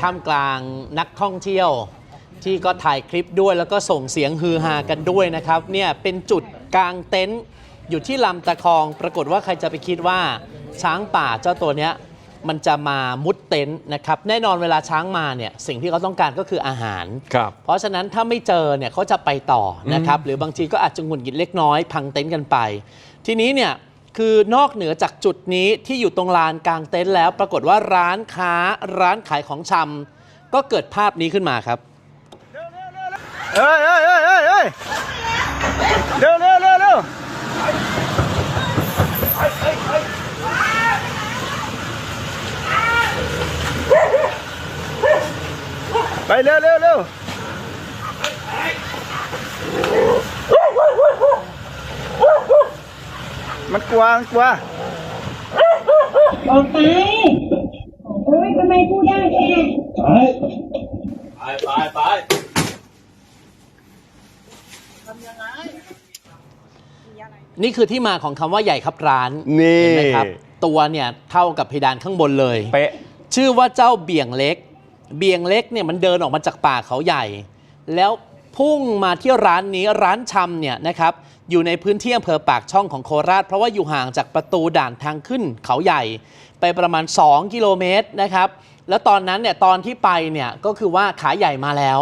ท่ามกลางนักท่องเที่ยวที่ก็ถ่ายคลิปด้วยแล้วก็ส่งเสียงฮือฮากันด้วยนะครับเนี่ยเป็นจุดกลางเต็นท์อยู่ที่ลำตะคอง ปรากฏว่าใครจะไปคิดว่าช้างป่าเจ้าตัวเนี้ยมันจะมามุดเต็นท์นะครับแน่นอนเวลาช้างมาเนี่ยสิ่งที่เขาต้องการก็คืออาหารครับเพราะฉะนั้นถ้าไม่เจอเนี่ยเขาจะไปต่อนะครับหรือบางทีก็อาจจะหงุดหงิดเล็กน้อย พังเต็นท์กันไป ทีนี้เนี่ย คือนอกเหนือจากจุดนี้ที่อยู่ตรงลานกลางเต็นท์แล้ว ปรากฏว่าร้านค้าร้านขายของชำก็เกิดภาพนี้ขึ้นมาครับ เอ้ยเอ้ยเอ้ยเอ้ยเอ้ยเร็วเร็วเร็วเร็วไปเร็วเร็วเร็ว มันกลัวมันกลัวออกไปโอ้ยทำไมพูดยากแกนี่คือที่มาของคำว่าใหญ่ครับร้านนี่เห็นไหมครับ ตัวเนี่ยเท่ากับเพดานข้างบนเลย เป๊ะ ชื่อว่าเจ้าเบี่ยงเล็ก เบี่ยงเล็กเนี่ยมันเดินออกมาจากป่าเขาใหญ่ แล้ว พุ่งมาที่ร้านนี้ร้านชำเนี่ยนะครับอยู่ในพื้นที่อำเภอปากช่องของโคราช เพราะว่าอยู่ห่างจากประตูด่านทางขึ้นเขาใหญ่ ไปประมาณ 2 กิโลเมตรนะครับแล้วตอนนั้นเนี่ยตอนที่ไปเนี่ยก็คือว่าขาใหญ่มาแล้ว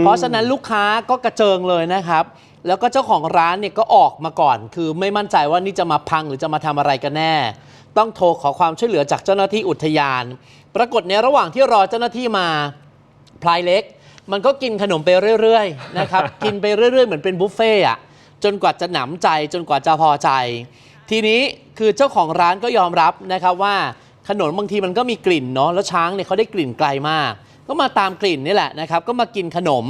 เพราะฉะนั้นลูกค้าก็กระเจิงเลยนะครับ แล้วก็เจ้าของร้านเนี่ยก็ออกมาก่อน คือไม่มั่นใจว่านี่จะมาพังหรือจะมาทำอะไรกันแน่ ต้องโทรขอความช่วยเหลือจากเจ้าหน้าที่อุทยาน ปรากฏในระหว่างที่รอเจ้าหน้าที่มาพลายเล็ก มันก็กินขนมไปเรื่อยๆนะครับ กินไปเรื่อยๆ เหมือนเป็นบุฟเฟ่ต์อะจนกว่าจะหนำใจจนกว่าจะพอใจ ทีนี้คือเจ้าของร้านก็ยอมรับนะครับว่าขนมบางทีมันก็มีกลิ่นเนาะแล้วช้างเนี่ยเขาได้กลิ่นไกลมาก ก็มาตามกลิ่นนี่แหละนะครับ ก็มากินขนม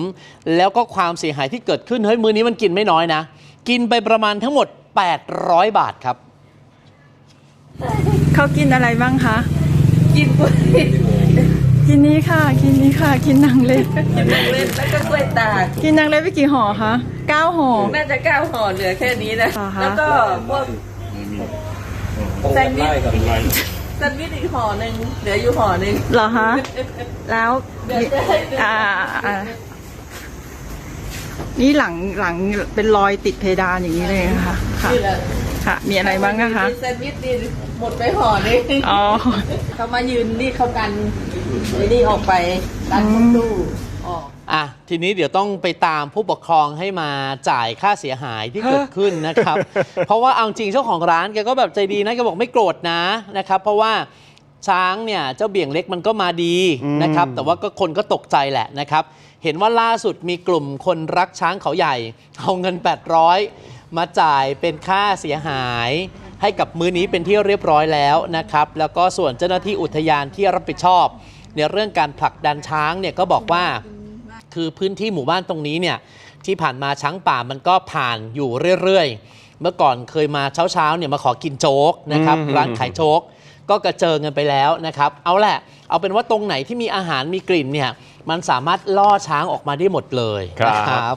แล้วก็ความเสียหายที่เกิดขึ้นเฮ้ยมือนี้มันกินไม่น้อยนะ กินไปประมาณทั้งหมด 800 บาทครับ เขากินอะไรบ้างคะ กินกล้วย กินนี้ค่ะ กินนี้ค่ะ กินนางเล็ก กินนางเล่นแล้วก็กล้วยตากกินนางเล็กไปกี่ห่อคะเก้าห่อ น่าจะเก้าห่อเหลือแค่นี้นะเหรอคะแล้วก็พวกแซนด์วิชแซนด์วิชอีกห่อหนึ่งเหลืออยู่ห่อหนึ่งเหรอคะ แล้วเดี๋ยวจะให้ดูอ่าอ่านี่หลังหลังเป็นรอยติดเพดานอย่างนี้เลยนะคะค่ะ นี่แหละค่ะ มีอะไรบ้างนะคะ มีแซนด์วิชนี่ หมดไปห่อหนึงอ๋อเขามายืนนี่เขากันไอ้นี่ออกไปกันพวกตู้ออก อะทีนี้เดี๋ยวต้องไปตามผู้ปกครองให้มาจ่ายค่าเสียหายที่เกิดขึ้นนะครับ เพราะว่าเอาจริงเจ้าของร้านแกก็แบบใจดีนะแกบอกไม่โกรธนะนะครับ เพราะว่าช้างเนี่ยเจ้าเบี่ยงเล็กมันก็มาดีนะครับ แต่ว่าก็คนก็ตกใจแหละนะครับ เห็นว่าล่าสุดมีกลุ่มคนรักช้างเขาใหญ่ เอาเงิน 800 มาจ่ายเป็นค่าเสียหาย ให้กับมือนี้เป็นที่เรียบร้อยแล้วนะครับ แล้วก็ส่วนเจ้าหน้าที่อุทยานที่รับผิดชอบ ในเรื่องการผลักดันช้างเนี่ยก็บอกว่า คือพื้นที่หมู่บ้านตรงนี้เนี่ยที่ผ่านมาช้างป่ามันก็ผ่านอยู่เรื่อยๆ เมื่อก่อนเคยมาเช้าๆเนี่ยมาขอกินโจ๊กนะครับอืมร้านขายโจ๊กก็กระเจิงกันไปแล้วนะครับ เอาแหละ เอาเป็นว่าตรงไหนที่มีอาหารมีกลิ่นเนี่ย มันสามารถล่อช้างออกมาได้หมดเลยนะครับ